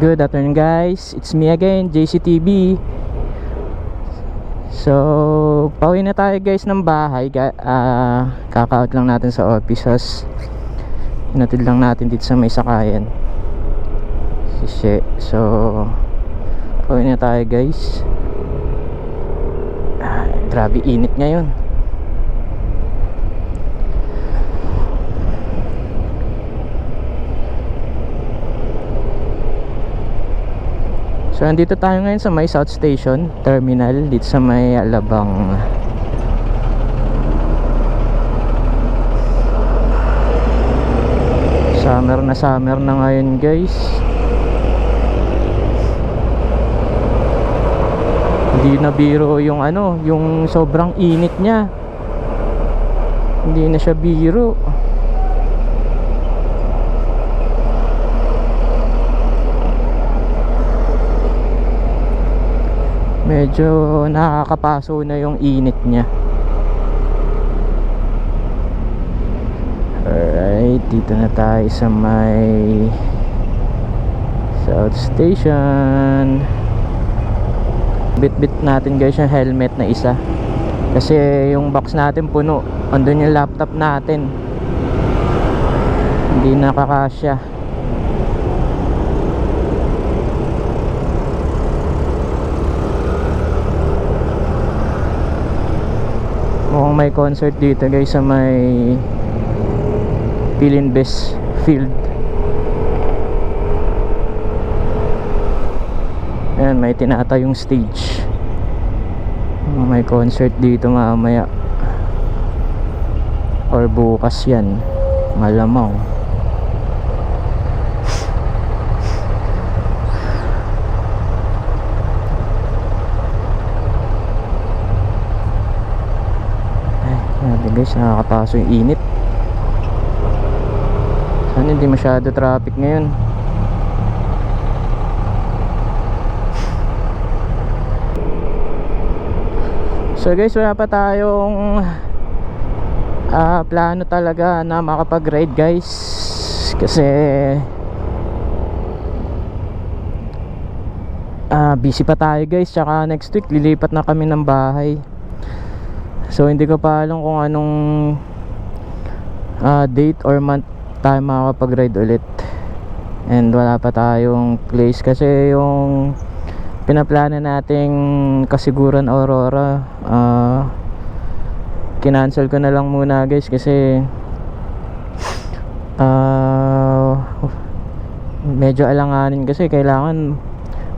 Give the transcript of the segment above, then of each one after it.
Good afternoon guys, it's me again, JCTV So, pauwi na tayo guys ng bahay. Ah, Kaka-out lang natin sa office. Tapos, Inatid lang natin dito sa may sakayan. Sisi So, pauwi na tayo guys. Ah, Grabe init ngayon So andito tayo ngayon sa may South Station Terminal dito sa may Alabang. Summer na summer na ngayon guys. Hindi na biro yung ano Yung sobrang init niya. Hindi na siya biro medyo nakakapaso na yung init niya. Alright dito na tayo sa may South Station. Bit bit natin guys yung helmet na isa. Kasi yung box natin puno. Andun yung laptop natin. Hindi nakakasya mukhang may concert dito guys sa may Pilinbes Field. Ayan, may tinatayong stage. May concert dito mamaya. Or bukas yan. Malamang Ay, grabe guys, nakakapaso yung init. Sana hindi masyado traffic ngayon. So guys, wala pa tayong ah, plano talaga na makapag-ride guys. Kasi ah, busy pa tayo guys. Tsaka next week lilipat na kami ng bahay. So hindi ko pa alam kung anong ah, date or month tayo makakapag-ride ulit. And wala pa tayong place kasi yung pinaplano nating kasiguran Aurora ah kinancel ko na lang muna guys kasi ah medyo alanganin kasi kailangan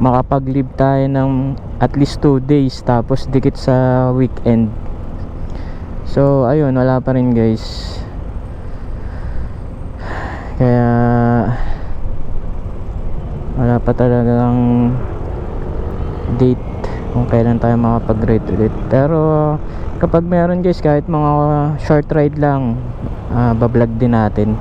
makapag-leave tayo ng at least 2 days tapos dikit sa weekend so ayun wala pa rin guys. Kaya wala pa talagang date kung kailan tayo makapag-ride ulit. Pero kapag meron guys kahit mga short ride lang uh, bablog din natin.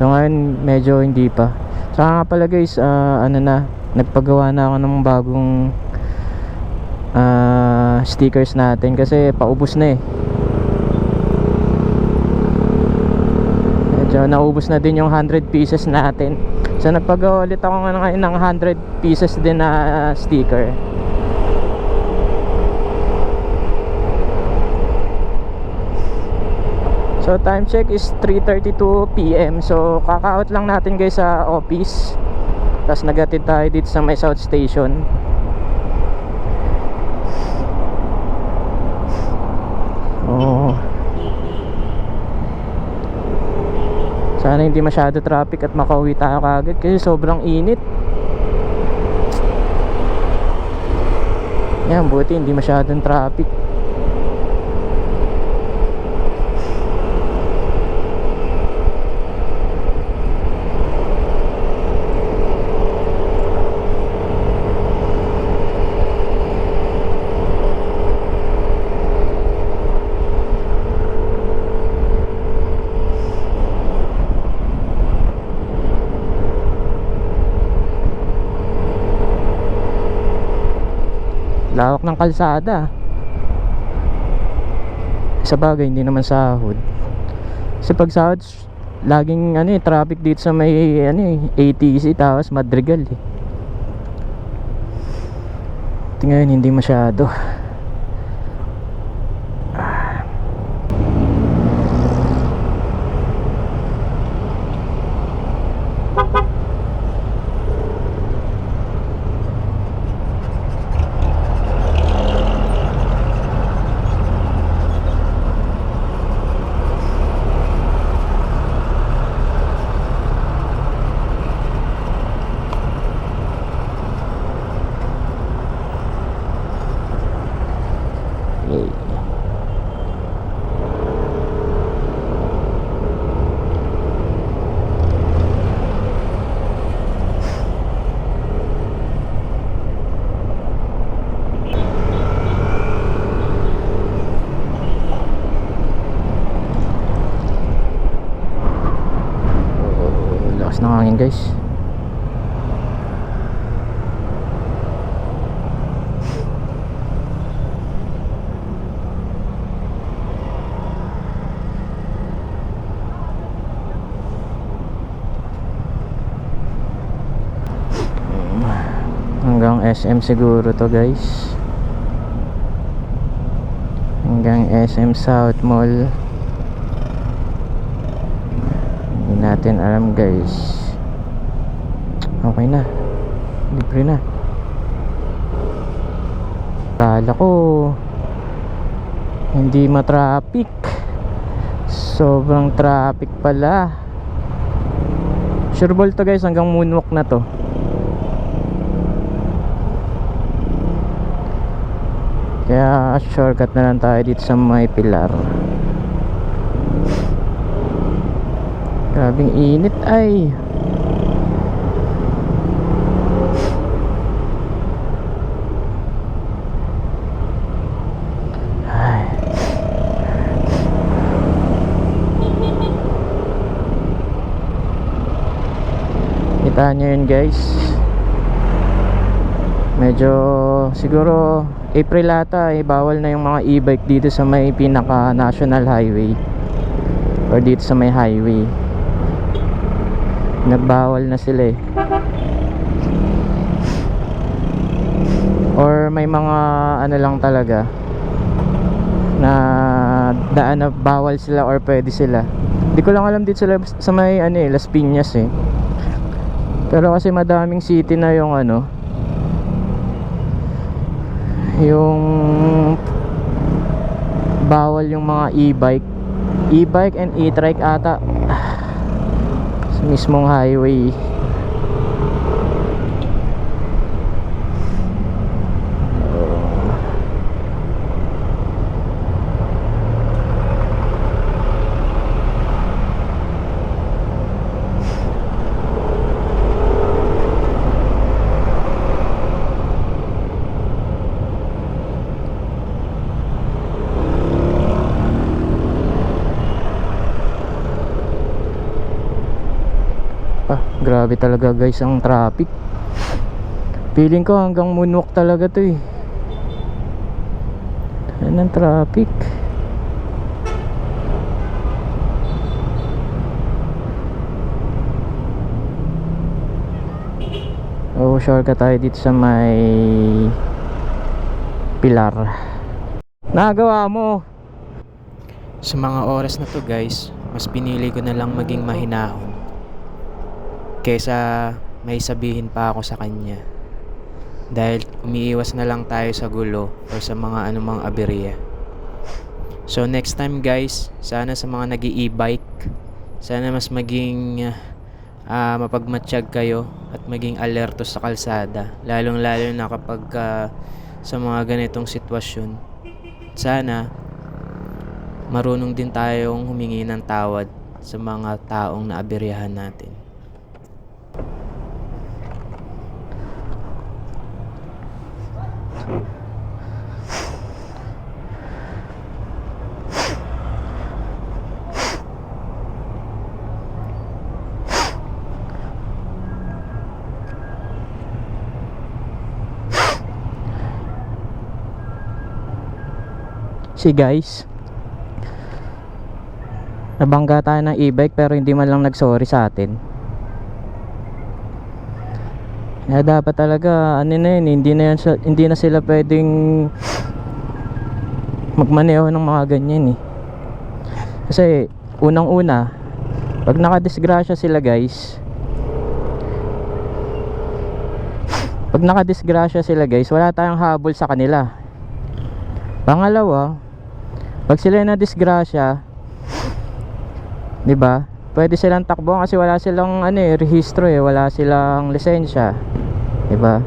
So ngayon medyo hindi pa. Saka nga pala guys ah, ano na nagpagawa na ako ng bagong ah, stickers natin kasi paubos na eh naubos na din yung 100 pieces natin. So nagpagawa ulit ako ngayon ng 100 pieces din na sticker. So time check is 3.32 PM So kaka-out lang natin guys sa office. Tapos nagatid tayo dito sa may South Station Oh Sana hindi masyado traffic at makauwi tayo kagad Kasi sobrang init. Yan buti hindi masyadong traffic lawak ng kalsada. Sa bagay hindi naman sahod. Kasi pag sahod laging ano eh, traffic dito sa may ano eh, ATC tapos Madrigal eh. tingnan hindi masyado. Hangin guys. Hanggang SM siguro to guys. Hanggang SM South Mall. Hindi natin alam guys okay na libre na kala ko hindi matraffic sobrang traffic pala sure to guys hanggang moonwalk na to Kaya shortcut na lang tayo dito sa may pilar. Grabing init. Ay. Kita nyo yun guys. Medyo siguro April ata eh. Bawal na yung mga e-bike dito sa may pinaka national highway. Or dito sa may highway. Nagbawal na sila eh. Or may mga ano lang talaga na daan na bawal sila or pwede sila. Hindi ko lang alam dito sila sa may ano eh Las Piñas eh pero kasi madaming city na yung ano yung bawal yung mga e-bike. E-bike and e-trike ata. Sa mismong highway Ah, grabe talaga guys ang traffic. Feeling ko hanggang moonwalk talaga to eh. Yan ang traffic. Oh, shortcut tayo dito sa may pilar. Nagawa mo. Sa mga oras na to guys, mas pinili ko na lang maging mahinahon kesa may sabihin pa ako sa kanya. Dahil umiiwas na lang tayo sa gulo or sa mga anumang aberya. So next time guys, sana sa mga nag e-bike, sana mas maging ah, mapagmatsyag kayo at maging alerto sa kalsada. Lalong lalo na kapag ah, sa mga ganitong sitwasyon. Sana marunong din tayong humingi ng tawad sa mga taong naaberyahan natin. Si guys Nabangga tayo ng e-bike pero hindi man lang nagsorry sa atin Kaya dapat talaga ano na yun, hindi na siya- hindi na sila pwedeng magmaneho ng mga ganyan eh. Kasi unang-una, pag nakadisgrasya sila guys, pag nakadisgrasya sila guys, wala tayong habol sa kanila. Pangalawa, pag sila na disgrasya, 'di ba? Pwede silang takbuhan kasi wala silang ano eh, rehistro eh, wala silang lisensya. 'Di ba?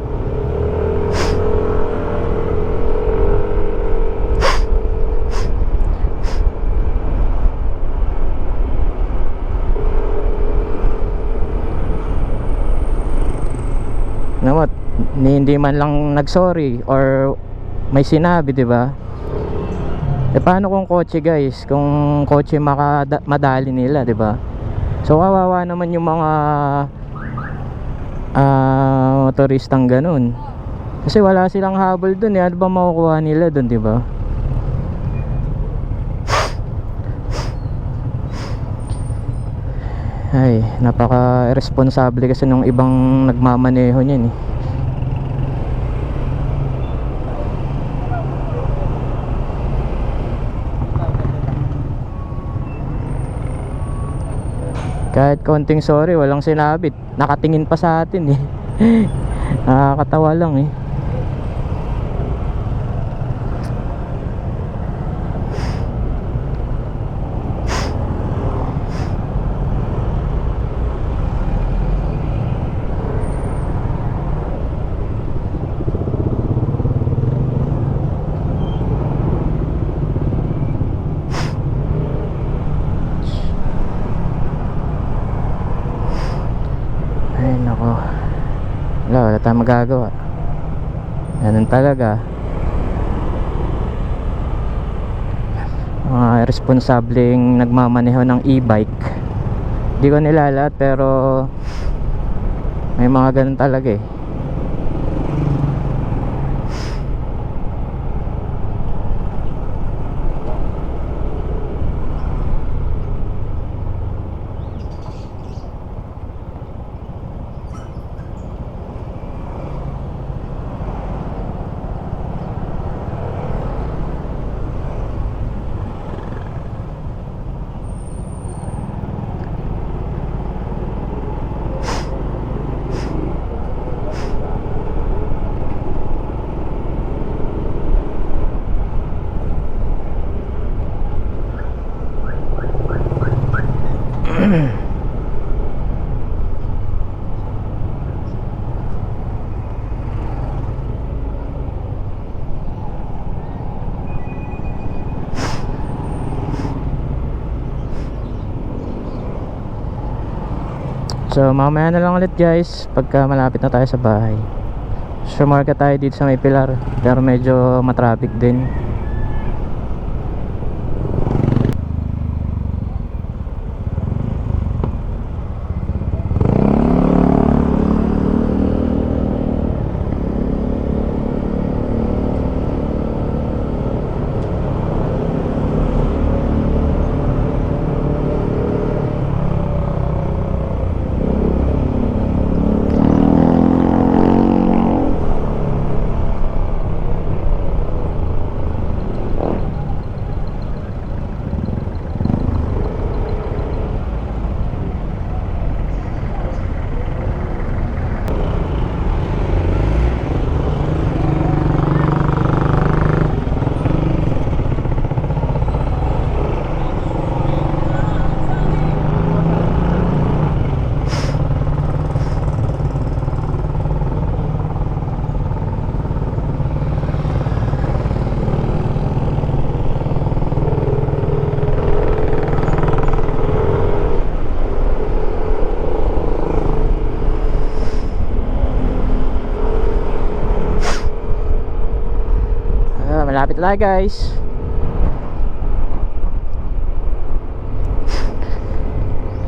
na what ni hindi man lang nagsorry or may sinabi 'di ba eh paano kung kotse guys? Kung kotse madali nila ba? So kawawa naman yung mga ah motoristang ganun. Kasi wala silang habol dun eh. Ano ba makukuha nila dun ba? Ay napaka irresponsible kasi nung ibang nagmamaneho niyan eh kahit konting sorry walang sinabit. Nakatingin pa sa atin eh. Nakakatawa lang eh Ay nako Tayong magagawa. Ganun talaga. Mga responsableng nagmamaneho ng e-bike. Hindi ko nilalat pero May mga ganun talaga eh So mamaya na lang ulit guys Pagka malapit na tayo sa bahay. Sumarka tayo dito sa may pilar Pero medyo matraffic din Malapit na guys.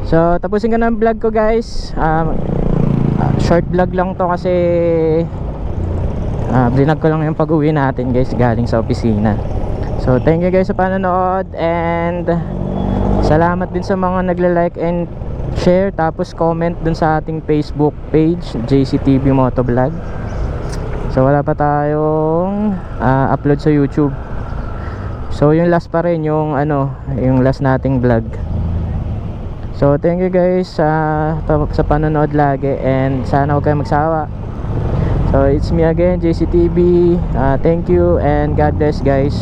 So tapusin ko na ang vlog ko guys. Um, ah, Short vlog lang to kasi uh, Vlog ko lang yung pag uwi natin guys Galing sa opisina. So thank you guys sa panonood And Salamat din sa mga nagla-like and share tapos comment dun sa ating Facebook page JCTV Motovlog so wala pa tayong ah, upload sa YouTube. So yung last pa rin yung ano yung last nating vlog. So thank you guys sa, sa panonood lagi and sana huwag kayong magsawa. So it's me again JCTV Ah, thank you and God bless guys